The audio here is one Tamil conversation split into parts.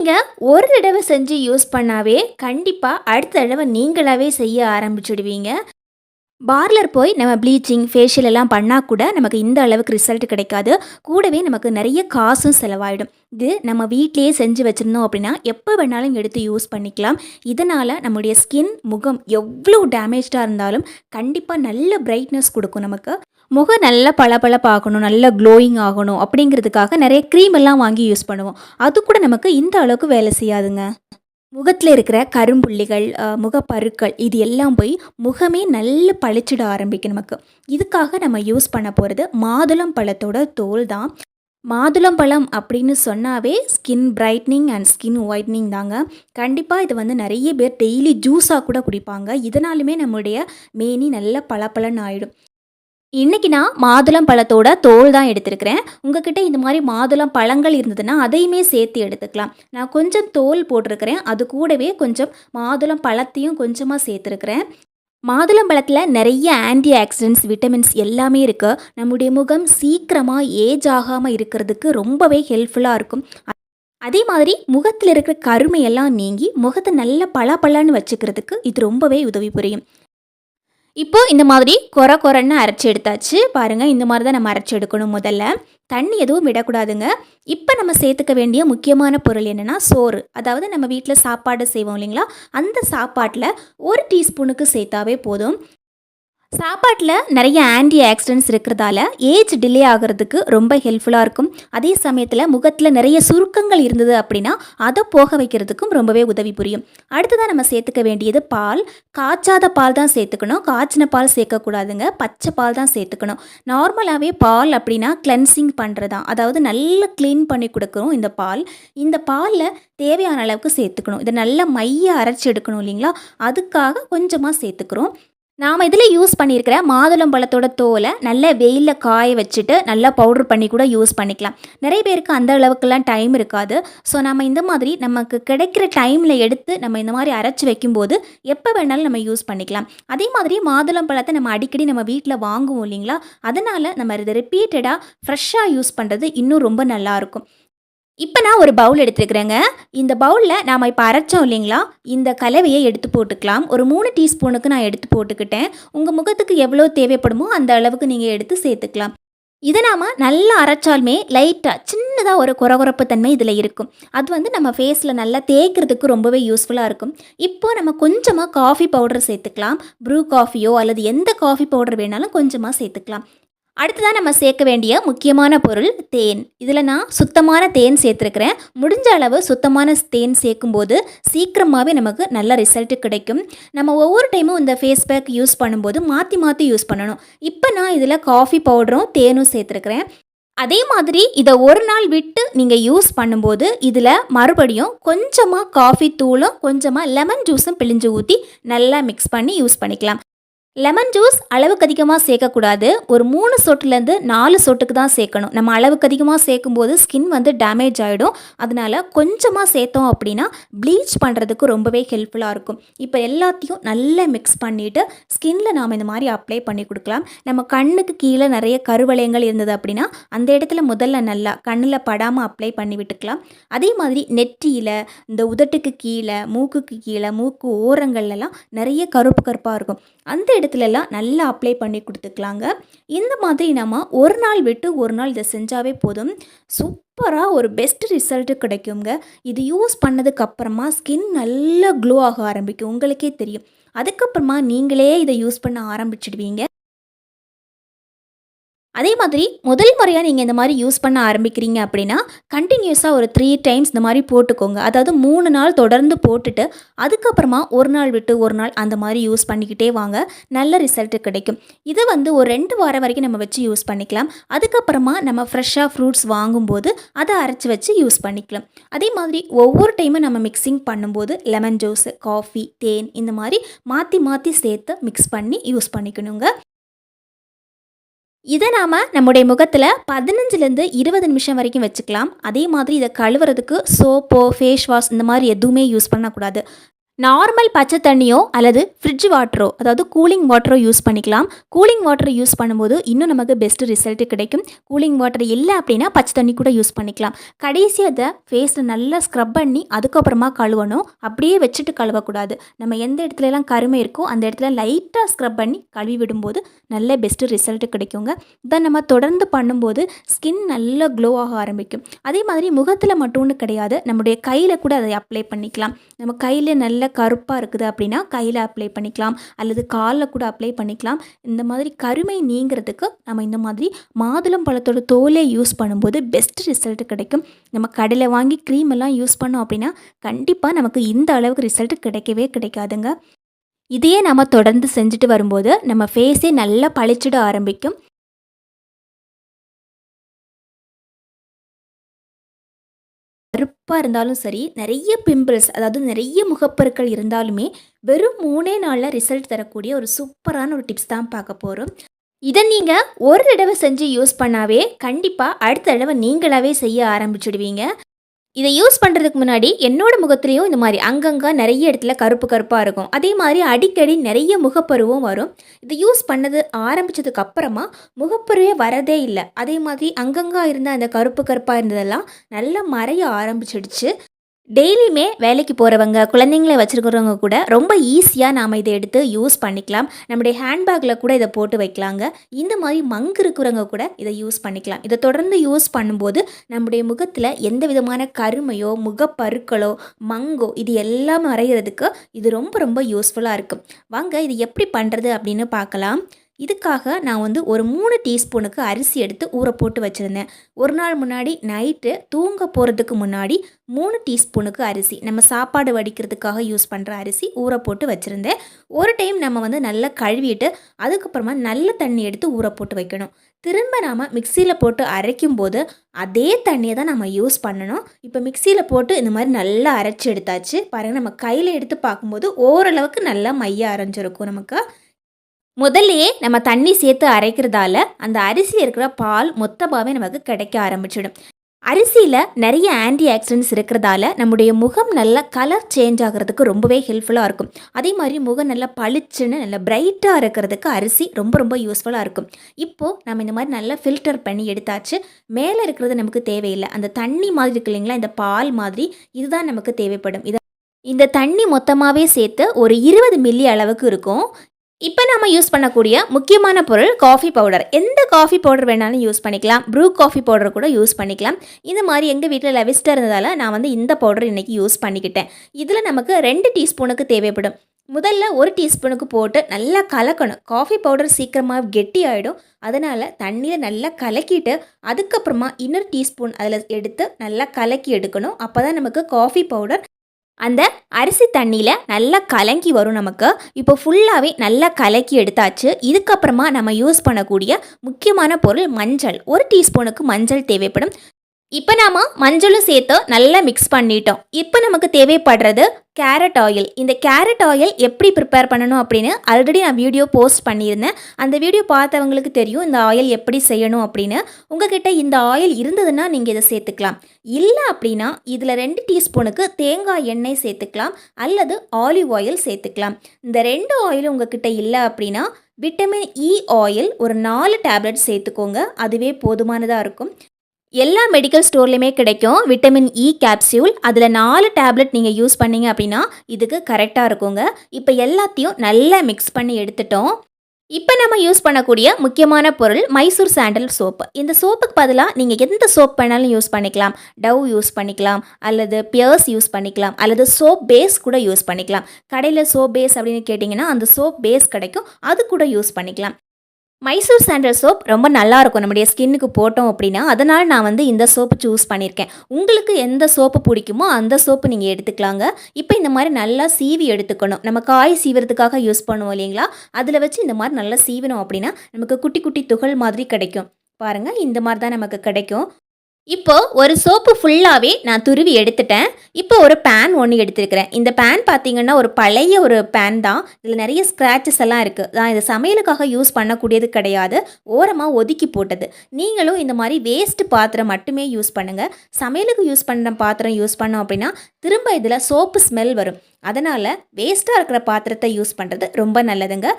நீங்கள் ஒரு தடவை செஞ்சு யூஸ் பண்ணாவே கண்டிப்பாக அடுத்த தடவை நீங்களாவே செய்ய ஆரம்பிச்சிடுவீங்க. பார்லர் போய் நம்ம ப்ளீச்சிங் ஃபேஷியல் எல்லாம் பண்ணால் கூட நமக்கு இந்த அளவுக்கு ரிசல்ட் கிடைக்காது. கூடவே நமக்கு நிறைய காசும் செலவாயிடும். இது நம்ம வீட்டிலேயே செஞ்சு வச்சுருந்தோம் அப்படின்னா எப்போ வேணாலும் எடுத்து யூஸ் பண்ணிக்கலாம். இதனால் நம்முடைய ஸ்கின் முகம் எவ்வளோ டேமேஜாக இருந்தாலும் கண்டிப்பாக நல்ல பிரைட்னஸ் கொடுக்கும் நமக்கு. முகம் நல்லா பளபளப்பாகணும் நல்லா நல்ல க்ளோயிங் ஆகணும் அப்படிங்கிறதுக்காக நிறைய க்ரீம் எல்லாம் வாங்கி யூஸ் பண்ணுவோம். அது கூட நமக்கு இந்த அளவுக்கு வேலை செய்யாதுங்க. முகத்தில் இருக்கிற கரும்புள்ளிகள் முகப்பருக்கள் இது எல்லாம் போய் முகமே நல்ல பளிச்சிட ஆரம்பிக்கும் நமக்கு. இதுக்காக நம்ம யூஸ் பண்ண போகிறது மாதுளம் பழத்தோட தோல் தான். மாதுளம்பழம் அப்படின்னு சொன்னாவே skin brightening and skin whitening தாங்க. கண்டிப்பாக இது வந்து நிறைய பேர் டெய்லி ஜூஸாக கூட குடிப்பாங்க. இதனாலுமே நம்முடைய மேனி நல்ல பளபளன்னு ஆகிடும் இன்றைக்கி நான் மாதுளம் பழத்தோட தோல் தான் எடுத்திருக்கிறேன். உங்ககிட்ட இந்த மாதிரி மாதுளம் பழங்கள் இருந்ததுன்னா அதையுமே சேர்த்து எடுத்துக்கலாம். நான் கொஞ்சம் தோல் போட்டிருக்கிறேன். அது கூடவே கொஞ்சம் மாதுளம் பழத்தையும் கொஞ்சமாக சேர்த்துருக்கிறேன். மாதுளம் பழத்தில் நிறைய ஆன்டி ஆக்சிடென்ட்ஸ் விட்டமின்ஸ் எல்லாமே இருக்குது நம்முடைய முகம் சீக்கிரமாக ஏஜ் ஆகாமல் இருக்கிறதுக்கு ரொம்பவே ஹெல்ப்ஃபுல்லாக இருக்கும். அதே மாதிரி முகத்தில் இருக்கிற கருமையெல்லாம் நீங்கி முகத்தை நல்ல பளபளன்னு வச்சுக்கிறதுக்கு இது ரொம்பவே உதவி புரியும். இப்போ இந்த மாதிரி கொர கொரன்னு அரைச்சி எடுத்தாச்சு. பாருங்க இந்த மாதிரி தான் நம்ம அரைச்சி எடுக்கணும் முதல்ல. தண்ணி எதுவும் விடக்கூடாதுங்க. இப்போ நம்ம சேர்த்துக்க வேண்டிய முக்கியமான பொருள் என்னென்னா சோறு. அதாவது நம்ம வீட்டில் சாப்பாடு செய்வோம் இல்லைங்களா? அந்த சாப்பாட்டில் ஒரு டீஸ்பூனுக்கு சேர்த்தாவே போதும். சாப்பாட்டில் நிறைய ஆன்டி ஆக்சிடென்ட்ஸ் இருக்கிறதால ஏஜ் டிலே ஆகிறதுக்கு ரொம்ப ஹெல்ப்ஃபுல்லாக இருக்கும். அதே சமயத்தில் முகத்தில் நிறைய சுருக்கங்கள் இருந்தது அப்படின்னா அதை போக வைக்கிறதுக்கும் ரொம்பவே உதவி புரியும். அடுத்ததாக நம்ம சேர்த்துக்க வேண்டியது பால். காய்ச்சாத பால் தான் சேர்த்துக்கணும். காய்ச்சின பால் சேர்க்கக்கூடாதுங்க. பச்சை பால் தான் சேர்த்துக்கணும். நார்மலாகவே பால் அப்படின்னா கிளென்சிங் பண்ணுறதா அதாவது நல்லா க்ளீன் பண்ணி கொடுக்குறோம் இந்த பால். இந்த பாலில் தேவையான அளவுக்கு சேர்த்துக்கணும். இதை நல்லா மைய அரைச்சி எடுக்கணும் இல்லைங்களா? அதுக்காக கொஞ்சமாக சேர்த்துக்கிறோம். நாம் இதில் யூஸ் பண்ணியிருக்கிற மாதுளம் பழத்தோட தோலை நல்ல வெயிலில் காய வச்சுட்டு நல்லா பவுடர் பண்ணி கூட யூஸ் பண்ணிக்கலாம். நிறைய பேருக்கு அந்த அளவுக்குலாம் டைம் இருக்காது. ஸோ நம்ம இந்த மாதிரி நமக்கு கிடைக்கிற டைமில் எடுத்து நம்ம இந்த மாதிரி அரைச்சி வைக்கும்போது எப்போ வேணாலும் நம்ம யூஸ் பண்ணிக்கலாம். அதே மாதிரி மாதுளம் பழத்தை நம்ம அடிக்கடி நம்ம வீட்டில் வாங்குவோம் இல்லைங்களா? அதனால் நம்ம இதை ரிப்பீட்டடாக ஃப்ரெஷ்ஷாக யூஸ் பண்ணுறது இன்னும் ரொம்ப நல்லாயிருக்கும் இப்போ நான் ஒரு பவுல் எடுத்துருக்குறேங்க. இந்த பவுலில் நாம் இப்போ அரைச்சோம் இல்லைங்களா? இந்த கலவையை எடுத்து போட்டுக்கலாம். ஒரு மூணு டீஸ்பூனுக்கு நான் எடுத்து போட்டுக்கிட்டேன். உங்கள் முகத்துக்கு எவ்வளோ தேவைப்படுமோ அந்த அளவுக்கு நீங்கள் எடுத்து சேர்த்துக்கலாம். இதை நாம் நல்லா அரைச்சாலுமே லைட்டாக சின்னதாக ஒரு குறகுறப்பு தன்மை இதில் இருக்கும். அது வந்து நம்ம ஃபேஸில் நல்லா தேய்க்கிறதுக்கு ரொம்பவே யூஸ்ஃபுல்லாக இருக்கும். இப்போது நம்ம கொஞ்சமாக காஃபி பவுடர் சேர்த்துக்கலாம். ப்ரூ காஃபியோ அல்லது எந்த காஃபி பவுடர் வேணாலும் கொஞ்சமாக சேர்த்துக்கலாம். அடுத்ததாக நம்ம சேர்க்க வேண்டிய முக்கியமான பொருள் தேன். இதில் நான் சுத்தமான தேன் சேர்த்துருக்கிறேன். முடிஞ்ச அளவு சுத்தமான தேன் சேர்க்கும்போது சீக்கிரமாகவே நமக்கு நல்ல ரிசல்ட் கிடைக்கும். நம்ம ஒவ்வொரு டைமும் இந்த ஃபேஸ் பேக் யூஸ் பண்ணும்போது மாற்றி மாற்றி யூஸ் பண்ணணும். இப்போ நான் இதில் காஃபி பவுடரும் தேனும் சேர்த்துருக்கிறேன். அதே மாதிரி இதை ஒரு நாள் விட்டு நீங்கள் யூஸ் பண்ணும்போது இதில் மறுபடியும் கொஞ்சமாக காஃபி தூளும் கொஞ்சமாக லெமன் ஜூஸும் பிழிஞ்சு ஊற்றி நல்லா மிக்ஸ் பண்ணி யூஸ் பண்ணிக்கலாம். லெமன் ஜூஸ் அளவுக்கு அதிகமாக சேர்க்கக்கூடாது. ஒரு மூணு சொட்டுலேருந்து நாலு சொட்டுக்கு தான் சேர்க்கணும். நம்ம அளவுக்கு அதிகமாக சேர்க்கும்போது ஸ்கின் வந்து டேமேஜ் ஆகிடும் அதனால கொஞ்சமாக சேர்த்தோம் அப்படின்னா ப்ளீச் பண்ணுறதுக்கு ரொம்பவே ஹெல்ப்ஃபுல்லாக இருக்கும். இப்போ எல்லாத்தையும் நல்லா மிக்ஸ் பண்ணிவிட்டு ஸ்கின்ல நாம் இந்த மாதிரி அப்ளை பண்ணி கொடுக்கலாம். நம்ம கண்ணுக்கு கீழே நிறைய கருவளையங்கள் இருந்தது அப்படின்னா அந்த இடத்துல முதல்ல நல்லா கண்ணில் படாமல் அப்ளை பண்ணி விட்டுக்கலாம். அதே மாதிரி நெற்றியில் இந்த உதட்டுக்கு கீழே மூக்குக்கு கீழே மூக்கு ஓரங்கள்லாம் நிறைய கருப்பு கருப்பாக இருக்கும். அந்த இடத்துலலாம் நல்லா அப்ளை பண்ணி கொடுத்துக்கலாங்க. இந்த மாதிரி நம்ம ஒரு நாள் விட்டு ஒரு நாள் இதை செஞ்சாவே போதும். சூப்பராக ஒரு பெஸ்ட் ரிசல்ட்டு கிடைக்குங்க. இது யூஸ் பண்ணதுக்கப்புறமா ஸ்கின் நல்லா க்ளோ ஆக ஆரம்பிக்கும். உங்களுக்கே தெரியும். அதுக்கப்புறமா நீங்களே இதை யூஸ் பண்ண ஆரம்பிச்சிடுவீங்க. அதே மாதிரி முதல் முறையாக நீங்கள் இந்த மாதிரி யூஸ் பண்ண ஆரம்பிக்கிறீங்க அப்படின்னா கண்டினியூஸாக ஒரு த்ரீ டைம்ஸ் இந்த மாதிரி போட்டுக்கோங்க. அதாவது மூணு நாள் தொடர்ந்து போட்டுட்டு அதுக்கப்புறமா ஒரு நாள் விட்டு ஒரு நாள் அந்த மாதிரி யூஸ் பண்ணிக்கிட்டே வாங்க. நல்ல ரிசல்ட் கிடைக்கும். இதை வந்து ஒரு ரெண்டு வாரம் வரைக்கும் நம்ம வச்சு யூஸ் பண்ணிக்கலாம். அதுக்கப்புறமா நம்ம ஃப்ரெஷ்ஷாக ஃப்ரூட்ஸ் வாங்கும்போது அதை அரைச்சி வச்சு யூஸ் பண்ணிக்கலாம். அதே மாதிரி ஒவ்வொரு டைமும் நம்ம மிக்சிங் பண்ணும்போது லெமன் ஜூஸ் காஃபி தேன் இந்த மாதிரி மாற்றி மாற்றி சேர்த்து மிக்ஸ் பண்ணி யூஸ் பண்ணிக்கணுங்க. இதை நாம் நம்முடைய முகத்தில் பதினஞ்சுலேருந்து இருபது நிமிஷம் வரைக்கும் வச்சுக்கலாம். அதே மாதிரி இதை கழுவுறதுக்கு சோப்போ ஃபேஸ் வாஷ் இந்த மாதிரி எதுவுமே யூஸ் பண்ணக்கூடாது. நார்மல் பச்சை தண்ணியோ அல்லது ஃப்ரிட்ஜ் வாட்டரோ அதாவது கூலிங் வாட்டரோ யூஸ் பண்ணிக்கலாம். கூலிங் வாட்டர் யூஸ் பண்ணும்போது இன்னும் நமக்கு பெஸ்ட் ரிசல்ட் கிடைக்கும். கூலிங் வாட்டர் இல்லை அப்படின்னா பச்சை தண்ணி கூட யூஸ் பண்ணிக்கலாம். கடைசி அதை ஃபேஸில் நல்லா ஸ்க்ரப் பண்ணி அதுக்கப்புறமா கழுவணும். அப்படியே வச்சுட்டு கழுவக்கூடாது. நம்ம எந்த இடத்துலலாம் கருமை இருக்கோ அந்த இடத்துல லைட்டாக ஸ்க்ரப் பண்ணி கழுவி விடும்போது நல்ல பெஸ்ட் ரிசல்ட் கிடைக்குங்க. இதை நம்ம தொடர்ந்து பண்ணும்போது ஸ்கின் நல்லா க்ளோ ஆக ஆரம்பிக்கும். அதே மாதிரி முகத்தில் மட்டும்னு கிடையாது. நம்முடைய கையில் கூட அதை அப்ளை பண்ணிக்கலாம். நம்ம கையில் நல்ல கருப்பாக இருக்குது அப்படின்னா கையில் அப்ளை பண்ணிக்கலாம். அல்லது காலில் கூட அப்ளை பண்ணிக்கலாம். இந்த மாதிரி கருமை நீங்கிறதுக்கு நம்ம இந்த மாதிரி மாதுளம் பழத்தோட தோலை யூஸ் பண்ணும்போது பெஸ்ட் ரிசல்ட் கிடைக்கும். நம்ம கடையில் வாங்கி க்ரீம் எல்லாம் யூஸ் பண்ணோம் அப்படின்னா கண்டிப்பாக நமக்கு இந்த அளவுக்கு ரிசல்ட் கிடைக்கவே கிடைக்காதுங்க. இதையே நம்ம தொடர்ந்து செஞ்சுட்டு வரும்போது நம்ம ஃபேஸே நல்லா பளிச்சிட ஆரம்பிக்கும். கருப்பாக இருந்தாலும் சரி நிறைய பிம்பிள்ஸ் அதாவது நிறைய முகப்பருக்கள் இருந்தாலுமே வெறும் மூணே நாளில் ரிசல்ட் தரக்கூடிய ஒரு சூப்பரான ஒரு டிப்ஸ் தான் பார்க்க போகிறோம் இதை நீங்கள் ஒரு தடவை செஞ்சு யூஸ் பண்ணாவே கண்டிப்பாக அடுத்த தடவை நீங்களாவே செய்ய ஆரம்பிச்சிடுவீங்க. இதை யூஸ் பண்ணுறதுக்கு முன்னாடி என்னோட முகத்துலேயும் இந்த மாதிரி அங்கங்கே நிறைய இடத்துல கருப்பு கருப்பாக இருக்கும். அதே மாதிரி அடிக்கடி நிறைய முகப்பருவும் வரும். இதை யூஸ் பண்ணது ஆரம்பித்ததுக்கு அப்புறமா முகப்பருவே வரதே இல்லை. அதே மாதிரி அங்கங்கே இருந்த அந்த கருப்பு கருப்பாக இருந்ததெல்லாம் நல்லா மறைய ஆரம்பிச்சிடுச்சு. டெய்லியுமே வேலைக்கு போகிறவங்க குழந்தைங்கள வச்சுருக்கிறவங்க கூட ரொம்ப ஈஸியாக நாம் இதை எடுத்து யூஸ் பண்ணிக்கலாம். நம்முடைய ஹேண்ட்பேக்கில் கூட இதை போட்டு வைக்கலாங்க. இந்த மாதிரி மங்கு இருக்கிறவங்க கூட இதை யூஸ் பண்ணிக்கலாம். இதை தொடர்ந்து யூஸ் பண்ணும்போது நம்முடைய முகத்தில் எந்த விதமான கருமையோ முகப்பருக்களோ மங்கோ இது எல்லாம் வரைகிறதுக்கு இது ரொம்ப ரொம்ப யூஸ்ஃபுல்லாக இருக்கும். வாங்க இது எப்படி பண்ணுறது அப்படின்னு பார்க்கலாம். இதுக்காக நான் வந்து ஒரு மூணு டீஸ்பூனுக்கு அரிசி எடுத்து ஊற போட்டு வச்சுருந்தேன். ஒரு நாள் முன்னாடி நைட்டு தூங்க போகிறதுக்கு முன்னாடி மூணு டீஸ்பூனுக்கு அரிசி நம்ம சாப்பாடு வடிக்கிறதுக்காக யூஸ் பண்ணுற அரிசி ஊற போட்டு வச்சுருந்தேன். ஒரு டைம் நம்ம வந்து நல்லா கழுவிட்டு அதுக்கப்புறமா நல்ல தண்ணி எடுத்து ஊற போட்டு வைக்கணும். திரும்ப நாம் மிக்சியில் போட்டு அரைக்கும் போது அதே தண்ணியை தான் நம்ம யூஸ் பண்ணணும். இப்போ மிக்சியில் போட்டு இந்த மாதிரி நல்லா அரைச்சி எடுத்தாச்சு. பாருங்கள் நம்ம கையில் எடுத்து பார்க்கும்போது ஓரளவுக்கு நல்லா மைய அரைஞ்சிருக்கும் நமக்கு. முதல்லையே நம்ம தண்ணி சேர்த்து அரைக்கிறதால அந்த அரிசியில் இருக்கிற பால் மொத்தமாகவே நமக்கு கிடைக்க ஆரம்பிச்சிடும். அரிசியில் நிறைய ஆன்டி ஆக்சிடென்ட்ஸ் இருக்கிறதால நம்முடைய முகம் நல்லா கலர் சேஞ்ச் ஆகிறதுக்கு ரொம்பவே ஹெல்ப்ஃபுல்லாக இருக்கும். அதே மாதிரி முகம் நல்லா பளிச்சுன்னு நல்லா பிரைட்டாக இருக்கிறதுக்கு அரிசி ரொம்ப ரொம்ப யூஸ்ஃபுல்லாக இருக்கும். இப்போது நம்ம இந்த மாதிரி நல்லா ஃபில்டர் பண்ணி எடுத்தாச்சு. மேலே இருக்கிறது நமக்கு தேவையில்லை. அந்த தண்ணி மாதிரி இருக்கு இல்லைங்களா? இந்த பால் மாதிரி இதுதான் நமக்கு தேவைப்படும். இதை இந்த தண்ணி மொத்தமாகவே சேர்த்து ஒரு இருபது மில்லி அளவுக்கு இருக்கும். இப்போ நம்ம யூஸ் பண்ணக்கூடிய முக்கியமான பொருள் காஃபி பவுடர் எந்த காஃபி பவுடர் வேணாலும் யூஸ் பண்ணிக்கலாம். ப்ரூ காஃபி பவுடர் கூட யூஸ் பண்ணிக்கலாம். இந்த மாதிரி எங்கள் வீட்டில் லெவிஸ்டர் இருந்ததால் நான் வந்து இந்த பவுடர் இன்றைக்கி யூஸ் பண்ணிக்கிட்டேன். இதில் நமக்கு ரெண்டு டீஸ்பூனுக்கு தேவைப்படும். முதல்ல ஒரு டீஸ்பூனுக்கு போட்டு நல்லா கலக்கணும். காஃபி பவுடர் சீக்கிரமாக கெட்டி ஆகிடும் அதனால் தண்ணியில் நல்லா கலக்கிட்டு அதுக்கப்புறமா இன்னொரு டீஸ்பூன் அதில் எடுத்து நல்லா கலக்கி எடுக்கணும். அப்போ தான் நமக்கு காஃபி பவுடர் அந்த அரிசி தண்ணியில் நல்லா கலங்கி வரும் நமக்கு. இப்போ ஃபுல்லாகவே நல்லா கலக்கி எடுத்தாச்சு. இதுக்கப்புறமா நம்ம யூஸ் பண்ணக்கூடிய முக்கியமான பொருள் மஞ்சள். ஒரு டீஸ்பூனுக்கு மஞ்சள் தேவைப்படும். இப்போ நாம் மஞ்சளும் சேர்த்து நல்லா மிக்ஸ் பண்ணிட்டோம். இப்போ நமக்கு தேவைப்படுறது கேரட் ஆயில் இந்த கேரட் ஆயில் எப்படி ப்ரிப்பேர் பண்ணணும் அப்படின்னு ஆல்ரெடி நான் வீடியோ போஸ்ட் பண்ணியிருந்தேன். அந்த வீடியோ பார்த்தவங்களுக்கு தெரியும் இந்த ஆயில் எப்படி செய்யணும் அப்படின்னு. உங்ககிட்ட இந்த ஆயில் இருந்ததுன்னா நீங்கள் இதை சேர்த்துக்கலாம். இல்லை அப்படின்னா இதில் ரெண்டு டீஸ்பூனுக்கு தேங்காய் எண்ணெய் சேர்த்துக்கலாம். அல்லது ஆலிவ் ஆயில் சேர்த்துக்கலாம். இந்த ரெண்டு ஆயிலும் உங்ககிட்ட இல்லை அப்படின்னா விட்டமின் இ ஆயில் ஒரு நாலு டேப்லெட் சேர்த்துக்கோங்க. அதுவே போதுமானதாக இருக்கும். எல்லா மெடிக்கல் ஸ்டோர்லேயுமே கிடைக்கும். விட்டமின் இ கேப்சியூல் அதில் நாலு டேப்லெட் நீங்கள் யூஸ் பண்ணீங்க அப்படின்னா இதுக்கு கரெக்டாக இருக்குங்க. இப்போ எல்லாத்தையும் நல்லா மிக்ஸ் பண்ணி எடுத்துட்டோம். இப்போ நம்ம யூஸ் பண்ணக்கூடிய முக்கியமான பொருள் மைசூர் சாண்டல் சோப்பு இந்த சோப்புக்கு பதிலாக நீங்கள் எந்த சோப் வேணாலும் யூஸ் பண்ணிக்கலாம். டவ் யூஸ் பண்ணிக்கலாம் அல்லது பியர்ஸ் யூஸ் பண்ணிக்கலாம் அல்லது சோப் பேஸ் கூட யூஸ் பண்ணிக்கலாம். கடையில் சோப் பேஸ் அப்படின்னு கேட்டிங்கன்னா அந்த சோப் பேஸ் கிடைக்கும். அது கூட யூஸ் பண்ணிக்கலாம். மைசூர் சாண்டல் சோப் ரொம்ப நல்லாயிருக்கும். நம்முடைய ஸ்கின்னுக்கு போட்டோம் அப்படின்னா அதனால் நான் வந்து இந்த சோப்பு சூஸ் பண்ணியிருக்கேன். உங்களுக்கு எந்த சோப்பு பிடிக்குமோ அந்த சோப்பு நீங்கள் எடுத்துக்கலாங்க. இப்போ இந்த மாதிரி நல்லா சீவி எடுத்துக்கணும். நம்ம காய் சீவிறதுக்காக யூஸ் பண்ணுவோம் இல்லைங்களா? அதில் வச்சு இந்த மாதிரி நல்லா சீவினோம் அப்படின்னா நமக்கு குட்டி குட்டி துகள் மாதிரி கிடைக்கும். பாருங்கள் இந்த மாதிரி தான் நமக்கு கிடைக்கும். இப்போ ஒரு சோப்பு ஃபுல்லாகவே நான் துருவி எடுத்துட்டேன். இப்போ ஒரு பேன் ஒன்று எடுத்திருக்கிறேன். இந்த பேன் பார்த்தீங்கன்னா ஒரு பழைய ஒரு பேன் தான். இதில் நிறைய ஸ்க்ராச்சஸ் எல்லாம் இருக்குது நான் இது சமையலுக்காக யூஸ் பண்ணக்கூடியது கிடையாது. ஓரமாக ஒதுக்கி போட்டது. நீங்களும் இந்த மாதிரி வேஸ்ட் பாத்திரம் மட்டுமே யூஸ் பண்ணுங்கள் சமையலுக்கு யூஸ் பண்ணுற பாத்திரம் யூஸ் பண்ணோம் அப்படின்னா திரும்ப இதில் சோப்பு ஸ்மெல் வரும். அதனால் வேஸ்ட்டாக இருக்கிற பாத்திரத்தை யூஸ் பண்ணுறது ரொம்ப நல்லதுங்க.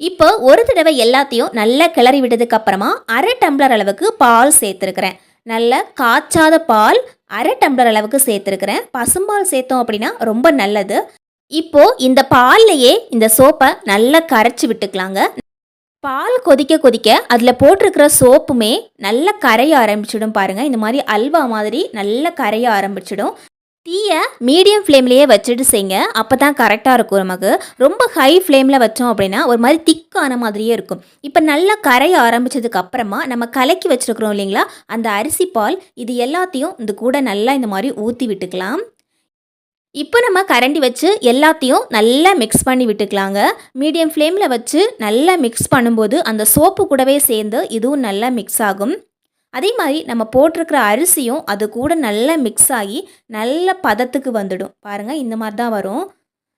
இப்போ ஒரு தடவை எல்லாத்தையும் நல்லா கிளறி விட்டதுக்கு அப்புறமா அரை டம்ளர் அளவுக்கு பால் சேர்த்துருக்கிறேன். நல்ல காய்ச்சாத பால் அரை டம்ளர் அளவுக்கு சேர்த்துருக்குறேன். பசும்பால் சேர்த்தோம் அப்படின்னா ரொம்ப நல்லது. இப்போ இந்த பால்லையே இந்த சோப்பை நல்லா கரைச்சி விட்டுக்கலாங்க. பால் கொதிக்க கொதிக்க அதில் போட்டிருக்கிற சோப்புமே நல்லா கரைய ஆரம்பிச்சிடும் பாருங்கள் இந்த மாதிரி அல்வா மாதிரி நல்லா கரைய ஆரம்பிச்சிடும். தீயை மீடியம் ஃப்ளேம்லேயே வச்சுட்டு செய்யுங்க அப்போ தான் கரெக்டாக இருக்கும் நமக்கு. ரொம்ப ஹை ஃப்ளேமில் வச்சோம் அப்படின்னா ஒரு மாதிரி திக்கான மாதிரியே இருக்கும். இப்போ நல்லா கரைய ஆரம்பிச்சதுக்கு அப்புறமா நம்ம கலக்கி வச்சுருக்குறோம் இல்லைங்களா? அந்த அரிசி பால் இது எல்லாத்தையும் இந்த கூட நல்லா இந்த மாதிரி ஊற்றி விட்டுக்கலாம். இப்போ நம்ம கரண்டி வச்சு எல்லாத்தையும் நல்லா மிக்ஸ் பண்ணி விட்டுக்கலாங்க. மீடியம் ஃப்ளேமில் வச்சு நல்லா மிக்ஸ் பண்ணும்போது அந்த சோப்பு கூடவே சேர்ந்து இதுவும் நல்லா மிக்ஸ் ஆகும். அதே மாதிரி நம்ம போட்டிருக்கிற அரிசியும் அது கூட நல்லா மிக்ஸ் ஆகி நல்ல பதத்துக்கு வந்துடும். பாருங்கள் இந்த மாதிரி தான் வரும்.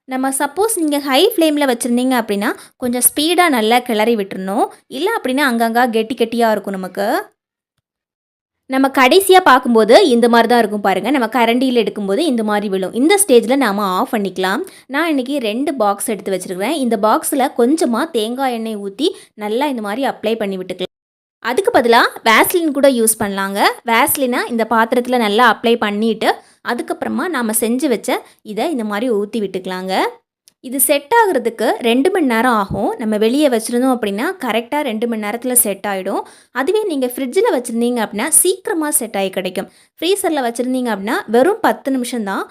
நம்ம சப்போஸ் நீங்கள் ஹை ஃப்ளேமில் வச்சுருந்தீங்க அப்படின்னா கொஞ்சம் ஸ்பீடாக நல்லா கிளறி விட்டுறணும். இல்லை அப்படின்னா அங்கங்கே கெட்டி கெட்டியாக இருக்கும் நமக்கு. நம்ம கடைசியாக பார்க்கும்போது இந்த மாதிரி தான் இருக்கும் பாருங்கள் நம்ம கரண்டியில் எடுக்கும்போது இந்த மாதிரி விழும். இந்த ஸ்டேஜில் நாம் ஆஃப் பண்ணிக்கலாம். நான் இன்றைக்கி ரெண்டு பாக்ஸ் எடுத்து வச்சுருக்கிறேன். இந்த பாக்ஸில் கொஞ்சமாக தேங்காய் எண்ணெய் ஊற்றி நல்லா இந்த மாதிரி அப்ளை பண்ணி விட்டுக்கலாம். அதுக்கு பதிலாக வேஸ்லின் கூட யூஸ் பண்ணலாங்க. வேஸ்லினை இந்த பாத்திரத்தில் நல்லா அப்ளை பண்ணிவிட்டு அதுக்கப்புறமா நாம் செஞ்சு வச்ச இதை இந்த மாதிரி ஊற்றி விட்டுக்கலாங்க. இது செட் ஆகுறதுக்கு ரெண்டு மணி நேரம் ஆகும். நம்ம வெளியே வச்சுருந்தோம் அப்படின்னா கரெக்டாக ரெண்டு மணி நேரத்தில் செட் ஆகிடும் அதுவே நீங்கள் ஃப்ரிட்ஜில் வச்சுருந்தீங்க அப்படின்னா சீக்கிரமாக செட் ஆகி கிடைக்கும். ஃப்ரீசரில் வச்சுருந்தீங்க அப்படின்னா வெறும் பத்து நிமிஷம் தான்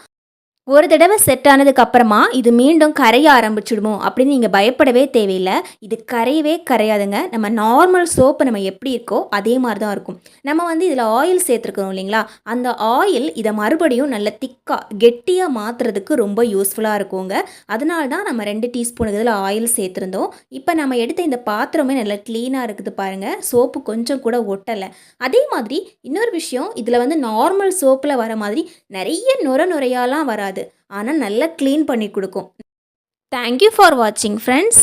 ஒரு தடவை செட் ஆனதுக்கு அப்புறமா இது மீண்டும் கரைய ஆரம்பிச்சிடுமோ அப்படின்னு நீங்கள் பயப்படவே தேவையில்லை. இது கரையவே கரையாதுங்க. நம்ம நார்மல் சோப்பு நம்ம எப்படி இருக்கோ அதே மாதிரி தான் இருக்கும். நம்ம வந்து இதில் ஆயில் சேர்த்துருக்குறோம் இல்லைங்களா? அந்த ஆயில் இதை மறுபடியும் நல்ல திக்காக கெட்டியாக மாற்றுறதுக்கு ரொம்ப யூஸ்ஃபுல்லாக இருக்குங்க. அதனால தான் நம்ம ரெண்டு டீஸ்பூனுக்கு இதில் ஆயில் சேர்த்துருந்தோம். இப்போ நம்ம எடுத்த இந்த பாத்திரமே நல்லா க்ளீனாக இருக்குது பாருங்கள் சோப்பு கொஞ்சம் கூட ஒட்டலை. அதே மாதிரி இன்னொரு விஷயம் இதில் வந்து நார்மல் சோப்பில் வர மாதிரி நிறைய நுர நுரையாலாம் வராது. ஆனால் நல்லா க்ளீன் பண்ணி கொடுக்கும். தேங்க்யூ ஃபார் வாட்சிங் ஃப்ரெண்ட்ஸ்